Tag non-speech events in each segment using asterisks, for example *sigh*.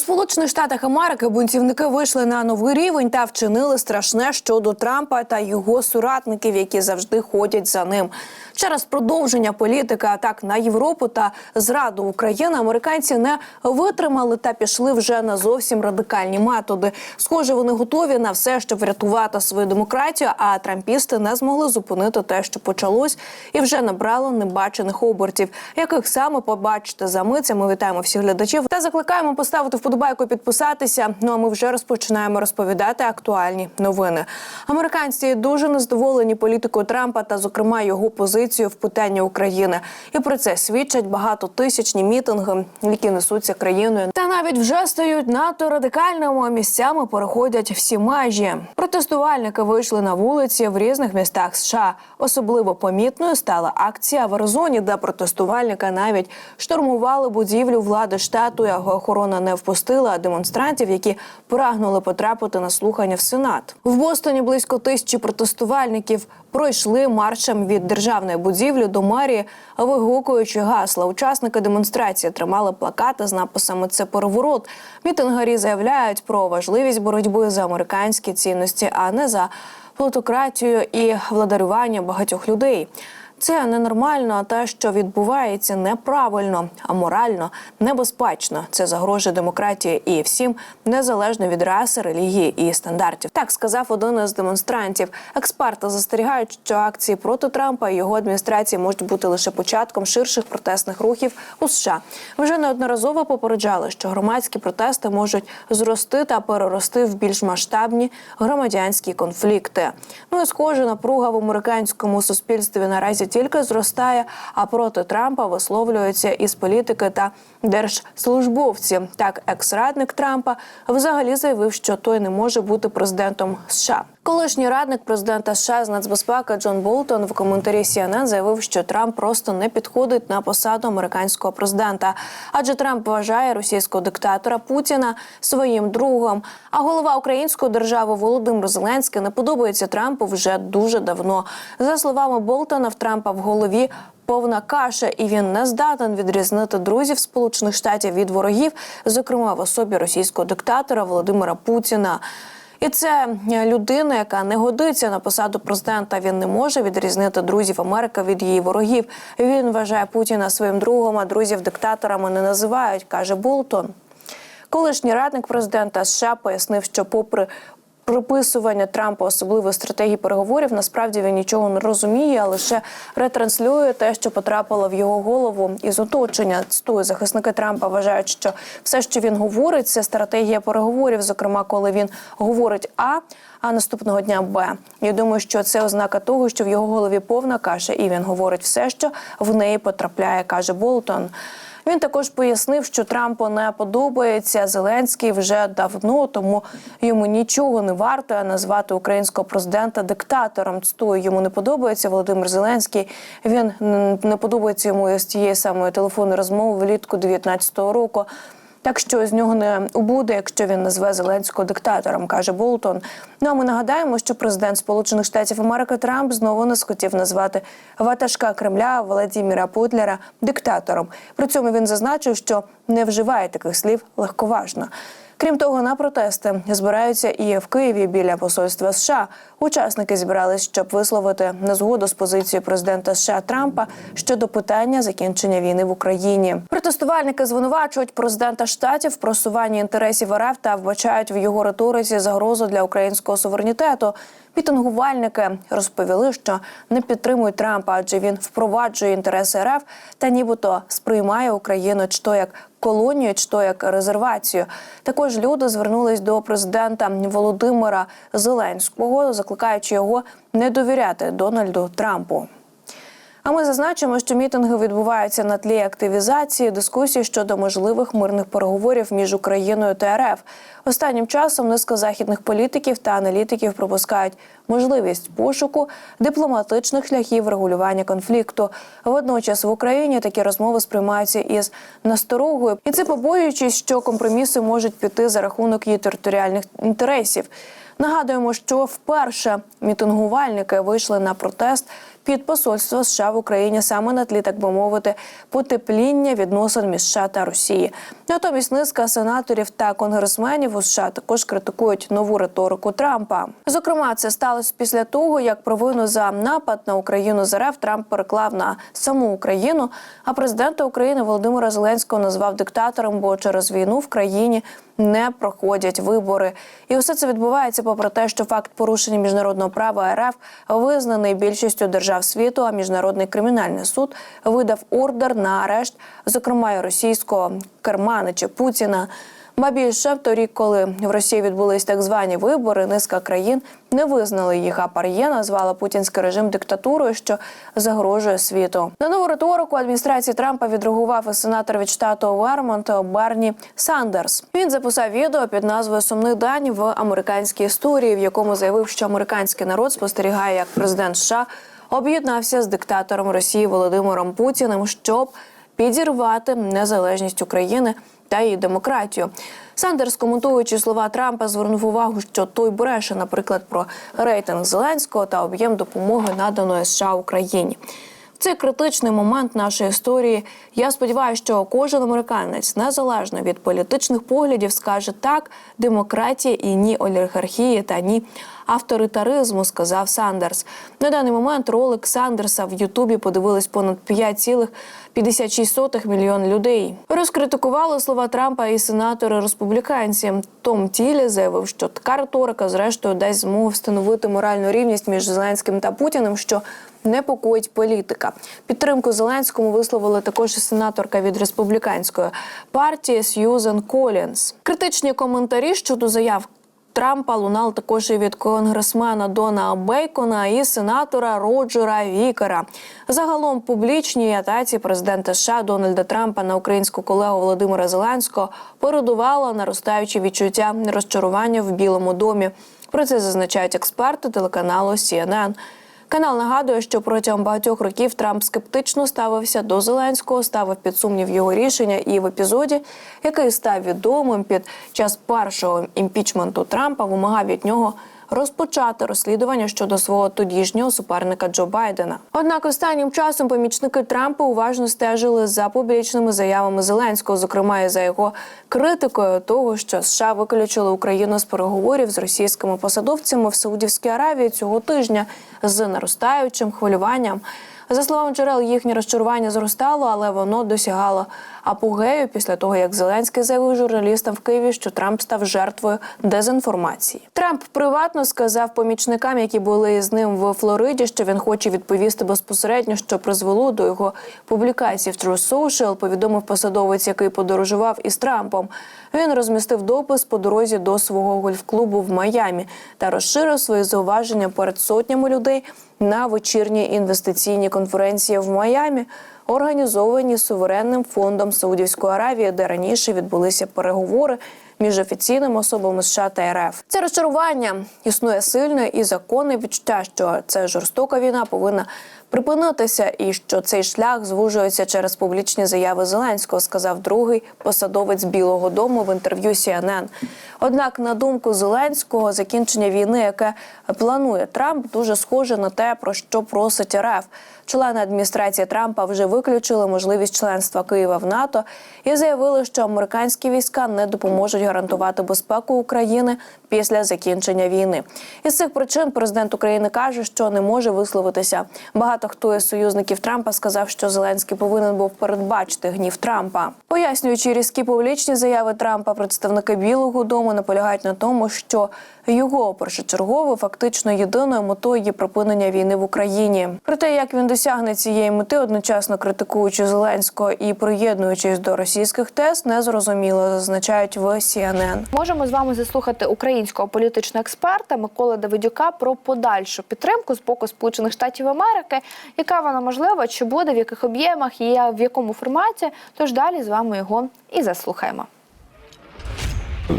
Сполучених Штатах Америки бунтівники вийшли на новий рівень та вчинили страшне щодо Трампа та його соратників, які завжди ходять за ним. Через продовження політики атак на Європу та зраду України американці не витримали та пішли вже на зовсім радикальні методи. Схоже, вони готові на все, щоб врятувати свою демократію. А трампісти не змогли зупинити те, що почалось, і вже набрало небачених обертів. Яких саме побачите за мить? Ми вітаємо всіх глядачів та закликаємо поставити вподобайку, підписатися. Ну а ми вже розпочинаємо розповідати актуальні новини. Американці дуже незадоволені політикою Трампа та, зокрема, його позицію в питанні України. І про це свідчать багатотисячні мітинги, які несуться країною, та навіть вже стають надто радикальними місцями. Переходять всі межі. Протестувальники вийшли на вулиці в різних містах США. Особливо помітною стала акція в Аризоні, де протестувальники навіть штурмували будівлю влади штату. Його охорона не впустила демонстрантів, які прагнули потрапити на слухання в сенат. В Бостоні близько тисячі протестувальників пройшли маршем від державної будівлі до мерії, вигукуючи гасла. Учасники демонстрації тримали плакати з написами Це переворот. Мітингарі заявляють про важливість боротьби за американські цінності, а не за плутократію і владарювання багатьох людей. Це ненормально, а те, що відбувається, неправильно, аморально, небезпечно. Це загрожує демократії і всім, незалежно від раси, релігії і стандартів. Так сказав один із демонстрантів. Експерти застерігають, що акції проти Трампа і його адміністрації можуть бути лише початком ширших протестних рухів у США. Вже неодноразово попереджали, що громадські протести можуть зрости та перерости в більш масштабні громадянські конфлікти. Ну і схоже, напруга в американському суспільстві наразі тільки зростає, а проти Трампа висловлюються із політики та держслужбовці. Так, екс-радник Трампа взагалі заявив, що той не може бути президентом США. Колишній радник президента США з нацбезпеки Джон Болтон в коментарі CNN заявив, що Трамп просто не підходить на посаду американського президента, адже Трамп вважає російського диктатора Путіна своїм другом. А голова української держави Володимир Зеленський не подобається Трампу вже дуже давно. За словами Болтона, в Трампа в голові. Повна каша, і він не здатен відрізнити друзів Сполучених Штатів від ворогів, зокрема в особі російського диктатора Володимира Путіна. І це людина, яка не годиться на посаду президента. Він не може відрізнити друзів Америки від її ворогів. Він вважає Путіна своїм другом, а друзів диктаторами не називають, каже Болтон. Колишній радник президента США пояснив, що, попри приписування Трампа особливої стратегії переговорів, насправді він нічого не розуміє, а лише ретранслює те, що потрапило в його голову із оточення. Цитую, захисники Трампа вважають, що все, що він говорить, це стратегія переговорів. Зокрема, коли він говорить А. А наступного дня Б. Я думаю, що це ознака того, що в його голові повна каша, і він говорить все, що в неї потрапляє, каже Болтон. Він також пояснив, що Трампу не подобається Зеленський вже давно, тому йому нічого не варто назвати українського президента диктатором. Цитую, йому не подобається Володимир Зеленський. Він не подобається йому з тієї самої телефонної розмови влітку 19-го року. Так що з нього не убуде, якщо він назве Зеленського диктатором, каже Болтон. Ну а ми нагадаємо, що президент Сполучених Штатів Америки Трамп знову не схотів назвати ватажка Кремля Володимира Путлера диктатором. При цьому він зазначив, що не вживає таких слів легковажно. Крім того, на протести збираються і в Києві біля посольства США. Учасники зібрались, щоб висловити незгоду з позицією президента США Трампа щодо питання закінчення війни в Україні. Протестувальники звинувачують президента штатів в просуванні інтересів РФ та вбачають в його риториці загрозу для українського суверенітету. Мітингувальники розповіли, що не підтримують Трампа, адже він впроваджує інтереси РФ та нібито сприймає Україну чи то як колонію, чи то як резервацію. Також люди звернулись до президента Володимира Зеленського, закликаючи його не довіряти Дональду Трампу. А ми зазначимо, що мітинги відбуваються на тлі активізації дискусій щодо можливих мирних переговорів між Україною та РФ. Останнім часом низка західних політиків та аналітиків пропускають можливість пошуку дипломатичних шляхів регулювання конфлікту. Водночас в Україні такі розмови сприймаються із насторогою, і це побоюючись, що компроміси можуть піти за рахунок її територіальних інтересів. Нагадуємо, що вперше мітингувальники вийшли на протест під посольство США в Україні саме на тлі, так би мовити, потепління відносин між США та Росії. Натомість низка сенаторів та конгресменів у США також критикують нову риторику Трампа. Зокрема, це сталося після того, як провину за напад на Україну з РФ Трамп переклав на саму Україну. А президента України Володимира Зеленського назвав диктатором, бо через війну в країні не проходять вибори. І усе це відбувається попри те, що факт порушення міжнародного права РФ визнаний більшістю держав світу. А міжнародний кримінальний суд видав ордер на арешт, зокрема і російського керманича Путіна. Ба більше торік, коли в Росії відбулись так звані вибори, низка країн не визнали їх. А Пар'є назвала путінський режим диктатурою, що загрожує світу. На нову риторику адміністрації Трампа відреагував і сенатор від штату Вермонт Барні Сандерс. Він записав відео під назвою Сумний день в американській історії, в якому заявив, що американський народ спостерігає, як президент США об'єднався з диктатором Росії Володимиром Путіним, щоб підірвати незалежність України та її демократію. Сандерс, коментуючи слова Трампа, звернув увагу, що той бреше, наприклад, про рейтинг Зеленського та об'єм допомоги наданої США Україні. В цей критичний момент нашої історії я сподіваюся, що кожен американець, незалежно від політичних поглядів, скаже так демократії і ні олігархії та ні авторитаризму, сказав Сандерс. На даний момент ролик Сандерса в Ютубі подивились понад 5,56 мільйон людей. Розкритикували слова Трампа і сенатори республіканці. Том Тілі заявив, що така риторика, зрештою, дасть змогу встановити моральну рівність між Зеленським та Путіним, що непокоїть політика. Підтримку Зеленському висловили також і сенаторка від республіканської партії Сьюзен Колінс. Критичні коментарі щодо заяв. Трампа лунав також і від конгресмена Дона Бейкона і сенатора Роджера Вікера. Загалом публічній атаці президента США Дональда Трампа на українську колегу Володимира Зеленського передувало наростаюче відчуття розчарування в Білому домі. Про це зазначають експерти телеканалу CNN. Канал нагадує, що протягом багатьох років Трамп скептично ставився до Зеленського, ставив під сумнів його рішення, і в епізоді, який став відомим під час першого імпічменту Трампа, вимагав від нього розпочати розслідування щодо свого тодішнього суперника Джо Байдена. Однак останнім часом помічники Трампа уважно стежили за публічними заявами Зеленського, зокрема і за його критикою того, що США виключили Україну з переговорів з російськими посадовцями в Саудівській Аравії цього тижня з наростаючим хвилюванням. За словами джерел, їхнє розчарування зростало, але воно досягало апогею після того, як Зеленський заявив журналістам в Києві, що Трамп став жертвою дезінформації. Трамп приватно сказав помічникам, які були з ним в Флориді, що він хоче відповісти безпосередньо, що призвело до його публікації в True Social, Повідомив посадовець, який подорожував із Трампом. Він розмістив допис по дорозі до свого гольф-клубу в Майамі та розширив свої зауваження перед сотнями людей на вечірній інвестиційній конференції в Майамі, організовані суверенним фондом Саудівської Аравії, де раніше відбулися переговори між офіційними особами США та РФ. Це розчарування існує сильне і законне відчуття, що це жорстока війна повинна припинитися, і що цей шлях звужується через публічні заяви Зеленського, сказав другий посадовець Білого Дому в інтерв'ю CNN. Однак, на думку Зеленського, закінчення війни, яке планує Трамп, дуже схоже на те, про що просить РФ. Члени адміністрації Трампа вже виключили можливість членства Києва в НАТО і заявили, що американські війська не допоможуть гарантувати безпеку України після закінчення війни. Із цих причин президент України каже, що не може висловитися. Багато хто із союзників Трампа сказав, що Зеленський повинен був передбачити гнів Трампа. Пояснюючи різкі публічні заяви Трампа, представники Білого Дому наполягають на тому, що його першочергово фактично єдиною метою є припинення війни в Україні. Про те, як він досягне цієї мети, одночасно критикуючи Зеленського і приєднуючись до російських тез, не зрозуміло, зазначають в CNN. Можемо з вами заслухати українського політичного експерта Миколи Давидюка про подальшу підтримку з боку Сполучених Штатів Америки, яка вона можлива, чи буде, в яких об'ємах і в якому форматі. Тож далі з вами його і заслухаємо.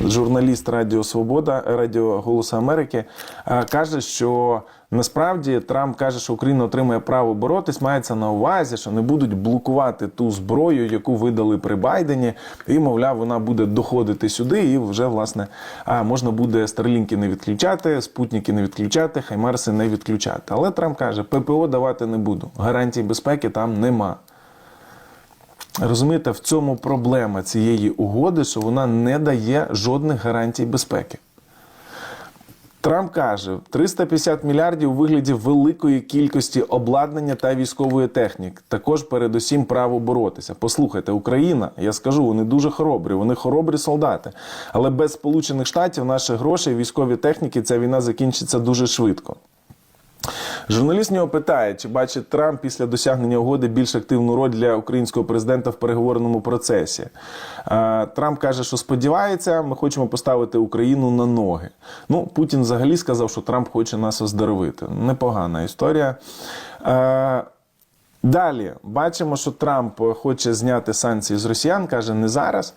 журналіст Радіо Свобода, Радіо Голосу Америки, е, каже, що Насправді Трамп каже, що Україна отримає право боротись, мається на увазі, що не будуть блокувати ту зброю, яку видали при Байдені, і мовляв, вона буде доходити сюди, і вже власне можна буде старлінки не відключати, спутники не відключати, хаймарси не відключати. Але Трамп каже, ППО давати не буду. Гарантій безпеки там нема. Розумієте, в цьому проблема цієї угоди, що вона не дає жодних гарантій безпеки. Трамп каже, 350 мільярдів у вигляді великої кількості обладнання та військової техніки. Також передусім право боротися. Послухайте, Україна, я скажу, вони дуже хоробрі, вони хоробрі солдати. Але без Сполучених Штатів наших грошей, військові техніки, ця війна закінчиться дуже швидко. Журналіст нього питає, чи бачить Трамп після досягнення угоди більш активну роль для українського президента в переговорному процесі. Е, Трамп каже, що сподівається, ми хочемо поставити Україну на ноги. Ну, Путін взагалі сказав, що Трамп хоче нас оздоровити. Непогана історія. Е, Далі бачимо, що Трамп хоче зняти санкції з росіян, каже не зараз.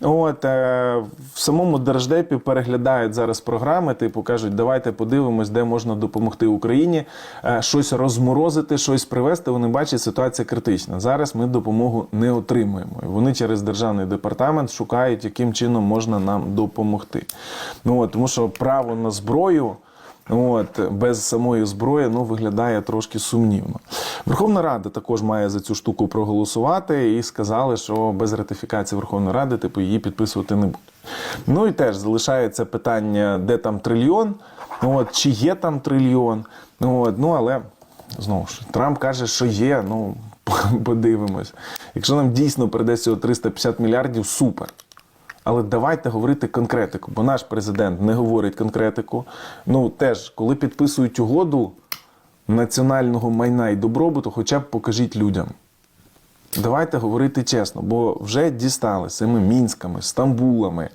От е, в самому держдепі переглядають зараз програми, типу кажуть, давайте подивимось, де можна допомогти Україні, е, щось розморозити, щось привезти. Вони бачать, ситуація критична. Зараз ми допомогу не отримуємо. І Вони через державний департамент шукають, яким чином можна нам допомогти. Ну от тому, що право на зброю. От без самої зброї ну виглядає трошки сумнівно. Верховна Рада також має за цю штуку проголосувати і сказали, що без ратифікації Верховної Ради типу її підписувати не будуть. Ну і теж залишається питання, де там трильйон, от чи є там трильйон. От, ну але знову ж Трамп каже, що є. Ну *laughs* подивимось. Якщо нам дійсно прийдеться цього 350 мільярдів, супер. Але давайте говорити конкретику, бо наш президент не говорить конкретику. Ну теж, коли підписують угоду національного майна і добробуту, хоча б покажіть людям. Давайте говорити чесно, бо вже дістали цими мінськами, стамбулами,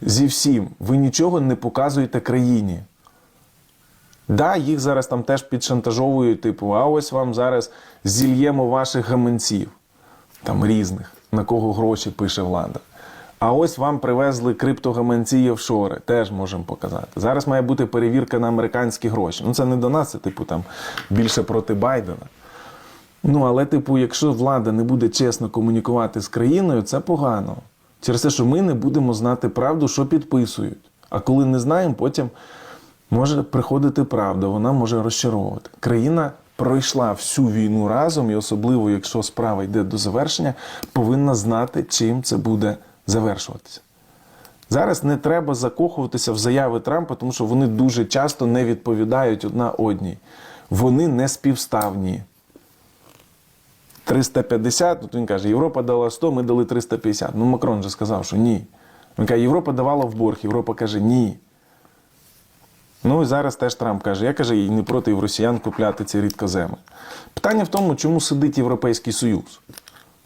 зі всім. Ви нічого не показуєте країні. Да, їх зараз там теж підшантажовують, типу, а ось вам зараз зільємо ваших гаманців, там різних, на кого гроші пише влада. А ось вам привезли криптогаманці офшори, теж можемо показати. Зараз має бути перевірка на американські гроші. Ну це не до нас, це типу там більше проти Байдена. Ну але, типу, якщо влада не буде чесно комунікувати з країною, це погано. Через те, що ми не будемо знати правду, що підписують. А коли не знаємо, потім може приходити правда, вона може розчаровувати. Країна пройшла всю війну разом, і особливо, якщо справа йде до завершення, повинна знати, чим це буде завершуватися. Зараз не треба закохуватися в заяви Трампа, тому що вони дуже часто не відповідають одна одній. Вони не співставні. 350, ну, то він каже, Європа дала 100, ми дали 350. Ну, Макрон же сказав, що ні. Він каже, Європа давала в борг, Європа каже, ні. Ну і зараз теж Трамп каже, я каже, і не проти росіян купляти ці рідкоземи. Питання в тому, чому сидить Європейський Союз.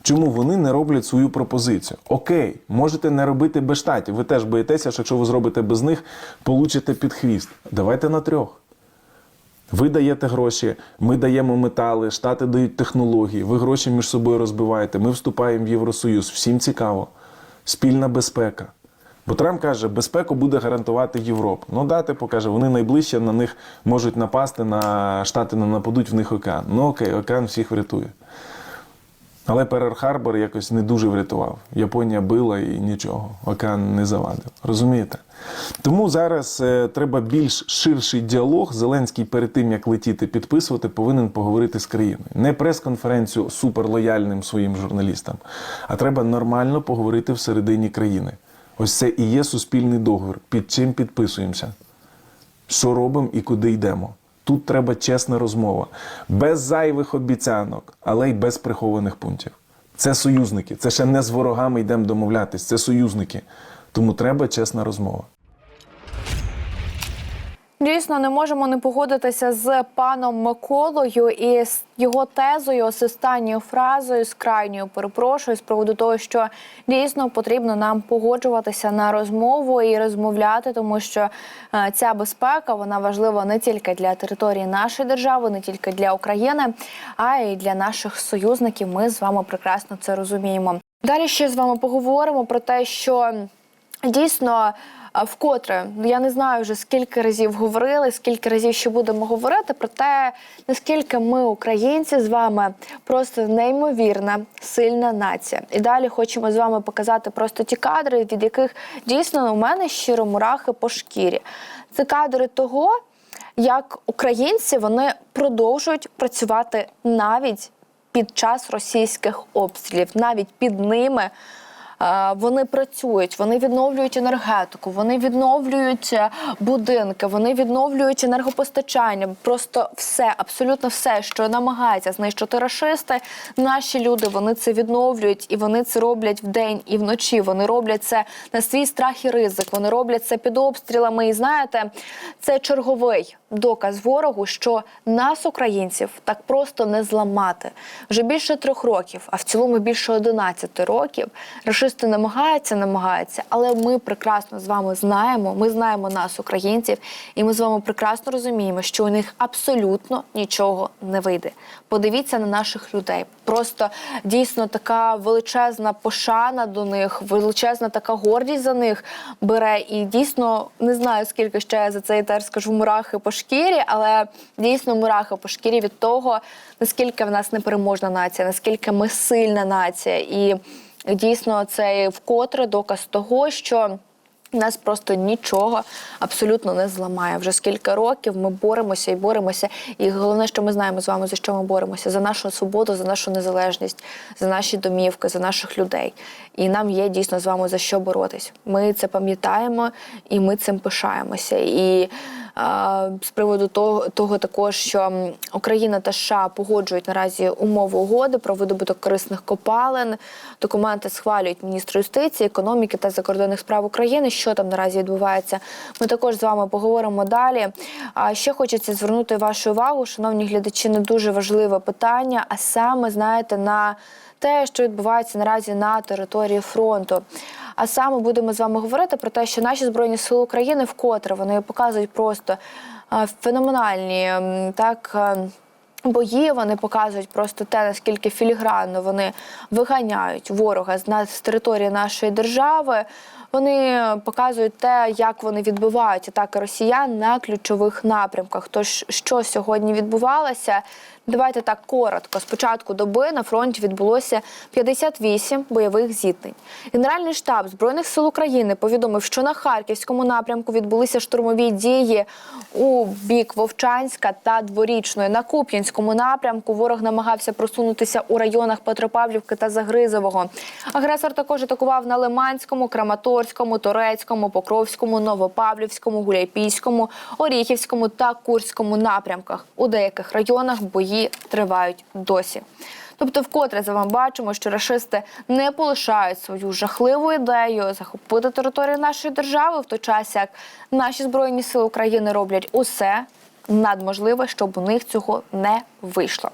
Чому вони не роблять свою пропозицію? Окей, можете не робити без штатів. Ви теж боїтеся, що якщо ви зробите без них, получите під хвіст. Давайте на трьох. Ви даєте гроші, ми даємо метали, штати дають технології, ви гроші між собою розбиваєте, ми вступаємо в Євросоюз. Всім цікаво. Спільна безпека. Бо Трамп каже, безпеку буде гарантувати Європа. Ну да, типу каже, вони найближче на них можуть напасти, на штати не нападуть, в них океан. Ну окей, океан всіх врятує. Але Перл-Харбор якось не дуже врятував. Японія била і нічого, океан не завадив. Розумієте? Тому зараз е, треба більш ширший діалог. Зеленський перед тим, як летіти підписувати, повинен поговорити з країною. Не прес-конференцію суперлояльним своїм журналістам, а треба нормально поговорити всередині країни. Ось це і є суспільний договір. Під чим підписуємося, що робимо і куди йдемо. Тут треба чесна розмова, без зайвих обіцянок, але й без прихованих пунктів. Це союзники. Це ще не з ворогами йдемо домовлятись, це союзники. Тому треба чесна розмова. Дійсно, не можемо не погодитися з паном Миколою і з його тезою, з останньою фразою, з крайньою перепрошую, з приводу того, що дійсно потрібно нам погоджуватися на розмову і розмовляти, тому що е, ця безпека вона важлива не тільки для території нашої держави, не тільки для України, а й для наших союзників. Ми з вами прекрасно це розуміємо. Далі ще з вами поговоримо про те, що. Дійсно, вкотре я не знаю вже скільки разів говорили, скільки разів ще будемо говорити про те, наскільки ми, українці, з вами просто неймовірна, сильна нація. І далі хочемо з вами показати просто ті кадри, від яких дійсно у мене щиро мурахи по шкірі. Це кадри того, як українці вони продовжують працювати навіть під час російських обстрілів, навіть під ними. Вони працюють, вони відновлюють енергетику, вони відновлюють е, будинки, вони відновлюють енергопостачання. Просто все, абсолютно все, що намагається знищити рашисти. Наші люди вони це відновлюють і вони це роблять вдень і вночі. Вони роблять це на свій страх і ризик. Вони роблять це під обстрілами. І знаєте, це черговий доказ ворогу, що нас, українців, так просто не зламати. Вже більше трьох років, а в цілому більше 11 років. Рашисти намагаються, намагаються, але ми прекрасно з вами знаємо. Ми знаємо нас, українців, і ми з вами прекрасно розуміємо, що у них абсолютно нічого не вийде. Подивіться на наших людей. Просто дійсно така величезна пошана до них, величезна така гордість за них бере. І дійсно не знаю, скільки ще я за цей етер скажу мурахи по шкірі, але дійсно мурахи по шкірі від того, наскільки в нас непереможна нація, наскільки ми сильна нація. І дійсно це вкотре доказ того, що. Нас просто нічого абсолютно не зламає. Вже скільки років ми боремося і боремося. І головне, що ми знаємо з вами, за що ми боремося: за нашу свободу, за нашу незалежність, за наші домівки, за наших людей. І нам є дійсно з вами за що боротись. Ми це пам'ятаємо і ми цим пишаємося. І з приводу того, того також, що Україна та США погоджують наразі умови угоди про видобуток корисних копалин. Документи схвалюють міністр юстиції, економіки та закордонних справ України. Що там наразі відбувається? Ми також з вами поговоримо далі. А ще хочеться звернути вашу увагу, шановні глядачі, на дуже важливе питання, а саме знаєте на те, що відбувається наразі на території фронту. А саме будемо з вами говорити про те, що наші збройні сили України вкотре вони показують просто феноменальні так. Бої вони показують просто те, наскільки філігранно вони виганяють ворога з нас з території нашої держави. Вони показують те, як вони відбивають атаки росіян на ключових напрямках. Тож, що сьогодні відбувалося? Давайте так коротко. З початку доби на фронті відбулося 58 бойових зіткнень. Генеральний штаб збройних сил України повідомив, що на харківському напрямку відбулися штурмові дії у бік Вовчанська та Дворічної. На Куп'янському напрямку ворог намагався просунутися у районах Петропавлівки та Загризового. Агресор також атакував на Лиманському, Краматорському, Торецькому, Покровському, Новопавлівському, Гуляйпійському, Оріхівському та Курському напрямках. У деяких районах бої тривають досі. Тобто, вкотре за вами бачимо, що рашисти не полишають свою жахливу ідею захопити територію нашої держави, в той час як наші збройні сили України роблять усе надможливе, щоб у них цього не вийшло.